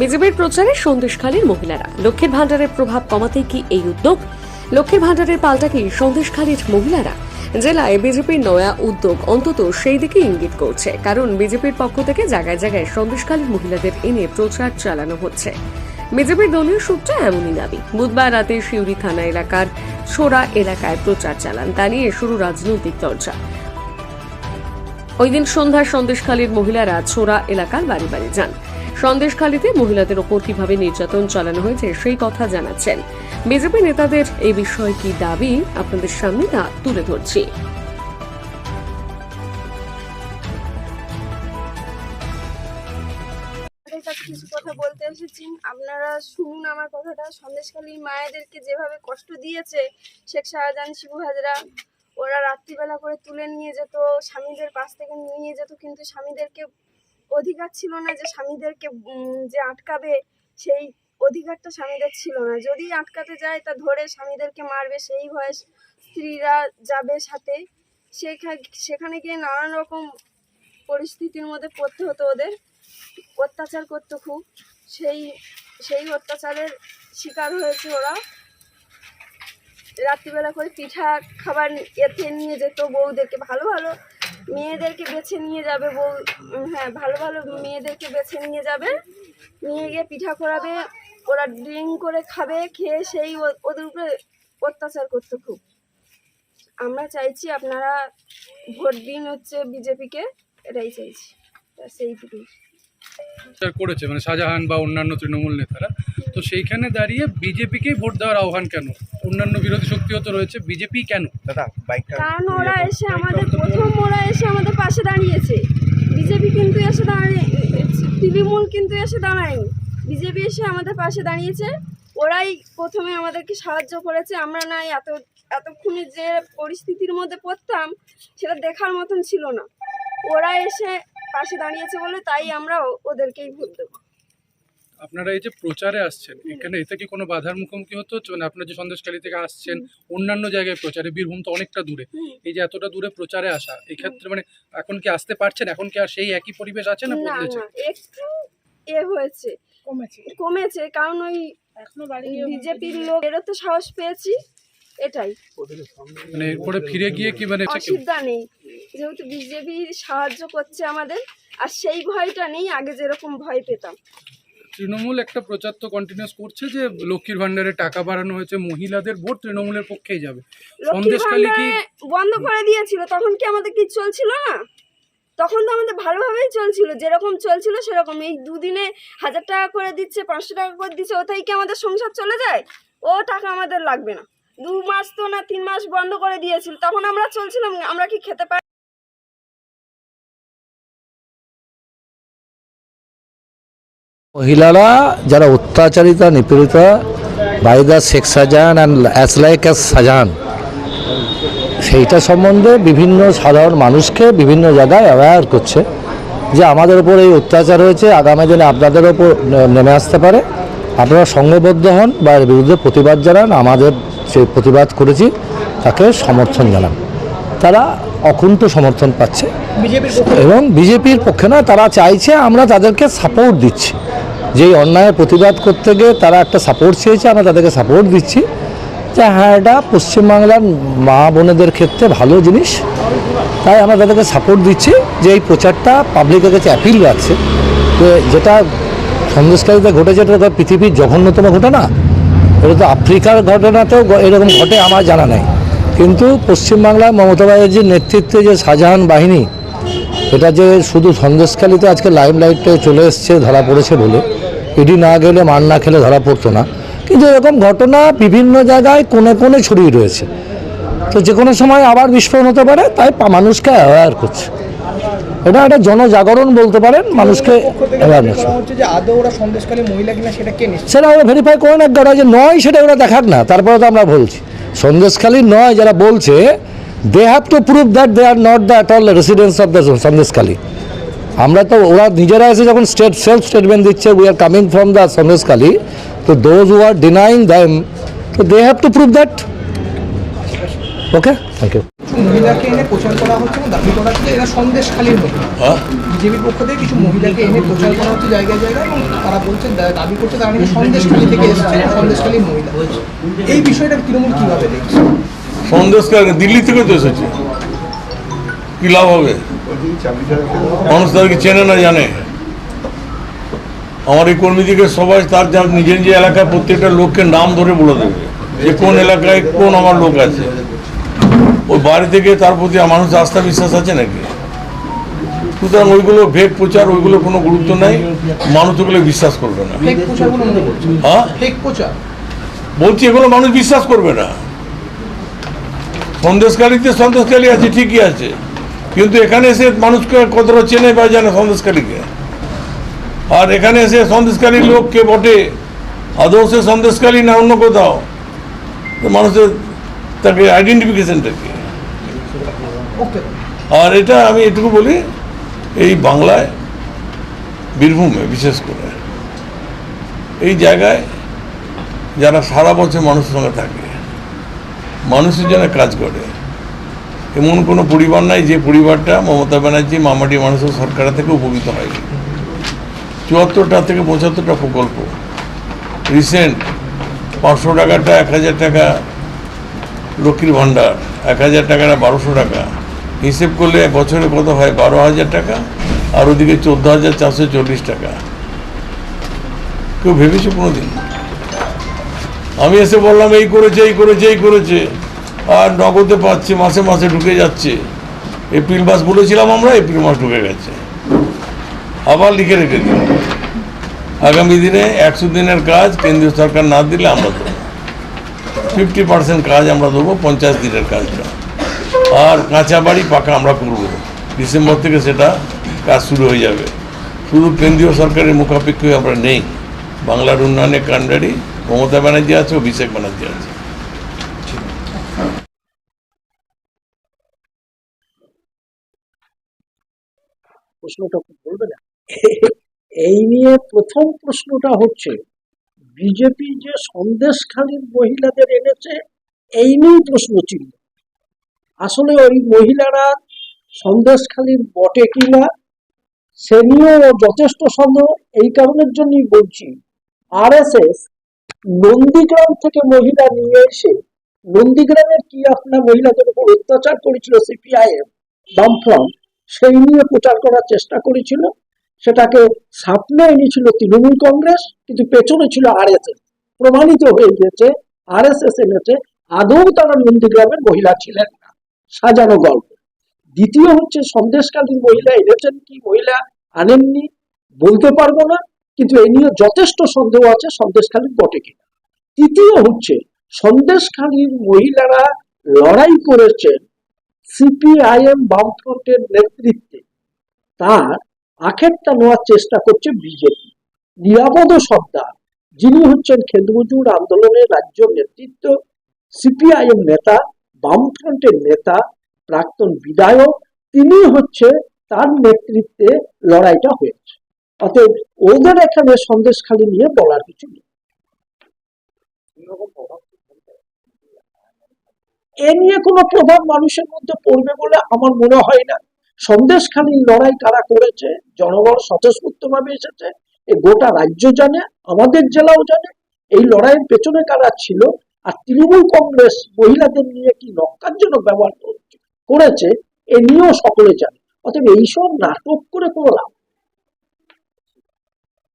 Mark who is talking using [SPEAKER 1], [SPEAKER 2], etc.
[SPEAKER 1] বিজেপির প্রচারে সন্দেশখালীর মহিলারা। লক্ষ্মীর ভাণ্ডারের প্রভাব কমাতেই কি এই উদ্যোগ? লক্ষ্মীর ভাণ্ডারের পাল্টা কি সন্দেশখালীর মহিলারা? জেলায় বিজেপির নয়া উদ্যোগ অন্তত সেই দিকে ইঙ্গিত করছে। কারণ বিজেপির পক্ষ থেকে জায়গায় জায়গায় সন্দেশখালীর মহিলাদের এনে প্রচার চালানো হচ্ছে। বিজেপির দলীয় সূত্রে এমনই দাবি। বুধবার রাতে শিউরি থানা এলাকার ছোড়া এলাকায় প্রচার চালান। তা নিয়ে শুরু রাজনৈতিক চর্চা। ওই দিন সন্ধ্যার সন্দেশখালীর মহিলারা ছোড়া এলাকার বাড়ি বাড়ি যান। সন্দেশখালীতে মহিলাদের ওপর কীভাবে নির্যাতন চালানো হয়েছে সেই কথা জানাচ্ছেন। বিজেপি নেতাদের এই বিষয়ে কি দাবি, আপনাদের সামনে তা তুলে ধরছি।
[SPEAKER 2] আপনাদের কাছে কিছু কথা বলতে এসেছি। আপনারা শুনুন আমার কথাটা। সন্দেশখালী মায়েদেরকে যেভাবে কষ্ট দিয়েছে, শেখ শাহজাহান, শিবু হাজরা, ওরা রাত্রিবেলা করে তুলে নিয়ে যেত, স্বামীদের পাশ থেকে নিয়ে যেত, কিন্তু স্বামীদেরকে অধিকার ছিল না যে স্বামীদেরকে যে আটকাবে, সেই অধিকারটা স্বামীদের ছিল না। যদি আটকাতে যায়, তা ধরে স্বামীদেরকে মারবে, সেই ভয়ে স্ত্রীরা যাবে সাথে। সেখা- সেখানে গিয়ে নানান রকম পরিস্থিতির মধ্যে পড়তে হতো ওদের। অত্যাচার করতো খুব। সেই সেই অত্যাচারের শিকার হয়েছে ওরা। রাত্রিবেলা করে পিঠা খাবার এতে নিয়ে যেত বউদেরকে। ভালো ভালো মেয়েদেরকে বেছে নিয়ে যাবে বউ হ্যাঁ ভালো ভালো মেয়েদেরকে বেছে নিয়ে যাবে। নিয়ে গিয়ে পিঠা করাবে ওরা ড্রিঙ্ক করে খাবে, খেয়ে সেই ওদের উপরে অত্যাচার করতো খুব। আমরা চাইছি আপনারা ভোট দিন হচ্ছে বিজেপিকে, এটাই চাইছি।
[SPEAKER 3] প্রচার করেছে মানে শাহজাহান বা অন্যান্য তৃণমূল নেতারা। তো সেইখানে দাঁড়িয়ে বিজেপিকেই ভোট দেওয়ার আহ্বান কেন? অন্যান্য বিরোধী শক্তিও তো রয়েছে বিজেপি কেন?
[SPEAKER 2] কারণ ওরা এসে আমাদের প্রথম ওরা এসে আমাদের পাশে দাঁড়িয়েছে। বিজেপি কিন্তু এসে দাঁড়িয়ে তৃণমূল কিন্তু এসে দাঁড়ায়নি। বিজেপি এসে আমাদের পাশে দাঁড়িয়েছে। ওরাই প্রথমে আমাদেরকে সাহায্য করেছে। আমরা নাই এত এতক্ষণে যে পরিস্থিতির মধ্যে পড়তাম সেটা দেখার মতন ছিল না। ওরা এসে পাশে দাঁড়িয়েছে বলে তাই আমরা ওদেরকেই ভোট দেবো।
[SPEAKER 3] আপনারা এই যে প্রচারে আসছেন এখানে এতে কি কোনো বাধার মুখোমুখি হতে হচ্ছে? মানে আপনারা যে সন্দেশকালী থেকে আসছেন অন্যান্য জায়গায় প্রচারে বীরভূম তো অনেকটা দূরে। এই যে এতটা দূরে প্রচারে আসা এই ক্ষেত্রে মানে এখন কি আসতে পারছেন? এখন কি আর সেই একই পরিবেশ আছে না বদলেছে?
[SPEAKER 2] একটু এ হয়েছে।
[SPEAKER 4] কমেছে।
[SPEAKER 2] কমেছে কারণ ওই
[SPEAKER 4] এখনও
[SPEAKER 2] বিজেপির লোক এরও তো সাহস পেয়েছি। এটাই।
[SPEAKER 3] মানে এরপরে ফিরে গিয়ে কি মানে
[SPEAKER 2] অসুবিধা নেই। যেহেতু বিজেপি সাহায্য করছে আমাদের আর সেই ভয়টা নেই আগে যেরকম ভয় পেতাম।
[SPEAKER 3] তৃণমূল একটা প্রচার তো কন্টিনিউস করছে যে লক্ষ্মীর ভান্ডারে টাকা বাড়ানো হয়েছে মহিলাদের ভোট তৃণমূলের পক্ষেই যাবে। সন্দেশখালী কি
[SPEAKER 2] বন্ধ করে দিয়েছিল তখন কি আমাদের কি চলছিল না? তখন তো আমাদের ভালোভাবেই চলছিল যেরকম চলছিল সেরকম এই দুদিনে হাজার টাকা করে দিচ্ছে পাঁচশো টাকা করে দিচ্ছে ওটাই কি আমাদের সংসার চলে যায়? ও টাকা আমাদের লাগবে না। দু মাস তো না, তিন মাস বন্ধ করে দিয়েছিল। তখন আমরা চলছিলাম, আমরা কি খেতে পারি?
[SPEAKER 5] মহিলারা যারা অত্যাচারিতা, নিপীড়িতা by the Sheikh Shahjahan and as like as Shahjahan সেইটা সম্বন্ধে বিভিন্ন সাধারণ মানুষকে বিভিন্ন জায়গায় অ্যাওয়্যার করছে যে আমাদের উপর এই অত্যাচার হয়েছে। আগামী দিনে আপনাদের ওপর নেমে আসতে পারে। আপনারা সংঘবদ্ধ হন বা এর বিরুদ্ধে প্রতিবাদ জানান। আমাদের যে প্রতিবাদ করেছি তাকে সমর্থন জানান। তারা অকুণ্ঠ সমর্থন পাচ্ছে এবং বিজেপির পক্ষে না তারা চাইছে আমরা তাদেরকে সাপোর্ট দিচ্ছি। যেই অন্যায়ের প্রতিবাদ করতে গিয়ে তারা একটা সাপোর্ট চেয়েছে আমরা তাদেরকে সাপোর্ট দিচ্ছি। যে হ্যাঁ এটা পশ্চিমবাংলার মা বোনেদের ক্ষেত্রে ভালো জিনিস। তাই আমরা তাদেরকে সাপোর্ট দিচ্ছি। যে এই প্রচারটা পাবলিকের কাছে অ্যাপিল রাখছে। যে যেটা সন্দেশকারীতে ঘটেছে এটা পৃথিবীর জঘন্যতম ঘটনা। এটা তো আফ্রিকার ঘটনাতেও এরকম ঘটে আমার জানা নেই। কিন্তু পশ্চিমবাংলায় মমতা ব্যানার্জির নেতৃত্বে যে শাহজাহান বাহিনী, এটা যে শুধু সন্দেশখালিতে আজকে লাইম লাইটে চলে এসছে, ধরা পড়েছে বলে। ইডি না গেলে মার না খেলে ধরা পড়তো না। কিন্তু এরকম ঘটনা বিভিন্ন জায়গায় কোণে কোণে ছড়িয়ে রয়েছে। তো যে কোনো সময় আবার বিস্ফোরণ হতে পারে, তাই মানুষকে অ্যাওয়্যার করছে। এটা একটা জনজাগরণ বলতে পারেন মানুষকে
[SPEAKER 4] সেটা
[SPEAKER 5] ওরা ভেরিফাই করে না ওরা যে নয় সেটা ওরা দেখাক না তারপরে তো আমরা বলছি। সন্দেশখালী নয় যারা বলছে they have to prove that they are not the all residents of the Sandeshkhali আমরা তো ওরা নিজেরা এসে যখন স্টেট সেলফ স্টেটমেন্ট দিচ্ছে we are coming from the Sandeshkhali তো those who are denying them তো they have to prove that okay thank you
[SPEAKER 4] মহিলাকে এনে প্রচার করা হচ্ছে এবং দাবি করা হচ্ছে এরা সন্দেশখালীর মহিলা বিজেপির পক্ষ থেকে কিছু মহিলাকে এনে প্রচার করা হচ্ছে জায়গায় জায়গায় এবং তারা বলছে দাবি করছে তারা নাকি সন্দেশখালী থেকে এসেছে সন্দেশখালীর মহিলা। এই বিষয়টা তৃণমূল কীভাবে দেখছে?
[SPEAKER 6] সন্দেশকার দিল্লি থেকে তো এসেছে। কি লাভ হবে? মানুষ তাদেরকে চেনে না জানে। আমার এই কর্মীদিকে সবাই তার যার নিজের নিজের এলাকায় প্রত্যেকটা লোককে নাম ধরে বলে দেবে যে কোন এলাকায় কোন আমার লোক আছে। বাড়ি থেকে তার প্রতি মানুষ আস্থা বিশ্বাস আছে নাকি? সুতরাং ওইগুলো ভেগ প্রচার ওইগুলো কোনো গুরুত্ব নাই। মানুষ ওগুলো বিশ্বাস করবে না। হ্যাঁ? বলছি এগুলো মানুষ বিশ্বাস করবে না। সন্দেশকারীতে সন্দেশকারী আছে ঠিকই আছে। কিন্তু এখানে এসে মানুষকে কতটা চেনে বা জানে সন্দেশকারীকে? আর এখানে এসে সন্দেশকারী লোক কে বটে? আদৌ সে সন্দেশকারী না অন্য কোথাও? মানুষের তাকে আইডেন্টিফিকেশনটা কি?
[SPEAKER 4] ওকে
[SPEAKER 6] আর এটা আমি এটুকু বলি, এই বাংলায়, বীরভূমে বিশেষ করে, এই জায়গায় যারা সারা বছর মানুষের সঙ্গে থাকে, মানুষের জন্য কাজ করে, এমন কোনো পরিবার নাই যে পরিবারটা মমতা ব্যানার্জি, মামাটি মানুষের সরকারের থেকে উপকৃত হয়নি চুয়াত্তরটা থেকে পঁচাত্তরটা প্রকল্প রিসেন্ট পাঁচশো টাকাটা, এক হাজার টাকা লক্ষ্মীর ভাণ্ডার এক হাজার টাকাটা বারোশো টাকা। হিসেব করলে বছরে কত হয়? বারো হাজার টাকা। আর ওদিকে চোদ্দ হাজার চারশো চল্লিশ টাকা। কেউ ভেবেছে কোনো দিন আমি এসে বললাম, এই করেছে এই করেছে এই করেছে। আর নগদে পাচ্ছে, মাসে মাসে ঢুকে যাচ্ছে। এপ্রিল মাস বলেছিলাম আমরা, এপ্রিল মাস ঢুকে গেছে। আবার লিখে রেখে দিলাম। আগামী দিনে একশো দিনের কাজ কেন্দ্রীয় সরকার না দিলে আমরা দেবো ফিফটি পার্সেন্ট কাজ আমরা দেবো পঞ্চাশ দিনের কাজটা আর কাঁচা বাড়ি পাকা আমরা করব। ডিসেম্বর থেকে সেটা কাজ শুরু হয়ে যাবে। শুধু কেন্দ্রীয় সরকারের মুখাপেক্ষি আমরা নেই। বাংলার উন্নয়নে কান্ডারি মমতা ব্যানার্জি আছে, অভিষেক ব্যানার্জি আছে।
[SPEAKER 7] প্রশ্নটা বলবে না? এই নিয়ে প্রথম প্রশ্নটা হচ্ছে বিজেপি যে সন্দেশখালীর মহিলাদের এনেছে, এই নিয়েই প্রশ্ন ছিল। আসলে ওই মহিলারা সন্দেশখালীর বটে কিনা, সে নিয়েও যথেষ্ট সন্দেহ, এই কারণের জন্যই বলছি। আর এস এস নন্দীগ্রাম থেকে মহিলা নিয়ে এসে, নন্দীগ্রামের কি আপনার মহিলাদের উপর অত্যাচার করেছিল সিপিআইএম, বামফ্রন্ট, সেই নিয়ে প্রচার করার চেষ্টা করেছিল। সেটাকে সামনে এনেছিল তৃণমূল কংগ্রেস, কিন্তু পেছনে ছিল আরএসএস প্রমাণিত হয়ে গেছে আরএসএস এনেছে আদৌ তারা নন্দীগ্রামের মহিলা ছিলেন না। সাজানো গল্প। দ্বিতীয় হচ্ছে সন্দেশকালীন মহিলা এনেছেন কি মহিলা, আনেননি, বলতে পারব না, কিন্তু এ নিয়ে যথেষ্ট সন্দেহ আছে সন্দেশখালীর বটে কিনা। তৃতীয় হচ্ছে সন্দেশখালীর মহিলারা লড়াই করেছেন সিপিআইএম বামফ্রন্টের নেতৃত্বে। তার আখেরটা নেওয়ার চেষ্টা করছে বিজেপি। নিরাপদ সর্দার যিনি হচ্ছেন খেদমজুর আন্দোলনের রাজ্য নেতৃত্ব, সিপিআইএম নেতা, বামফ্রন্টের নেতা, প্রাক্তন বিধায়ক, তিনি হচ্ছে তার নেতৃত্বে লড়াইটা হয়েছে। অতএব ওদের এখানে সন্দেশখালী নিয়ে বলার কিছু নেই। এ নিয়ে কোনো প্রভাব মানুষের মধ্যে পড়বে বলে আমার মনে হয় না। সন্দেশখালীর লড়াই কারা করেছে? জনগণ স্বতঃস্ফূর্ত ভাবে এসেছে। এ গোটা রাজ্য জানে, আমাদের জেলাও জানে, এই লড়াইয়ের পেছনে কারা ছিল? আর তৃণমূল কংগ্রেস মহিলাদের নিয়ে কি নক্কারজনক ব্যবহার করেছে? এ নিয়েও সকলে জানে। অতএব এইসব নাটক করে কোনো লাভ।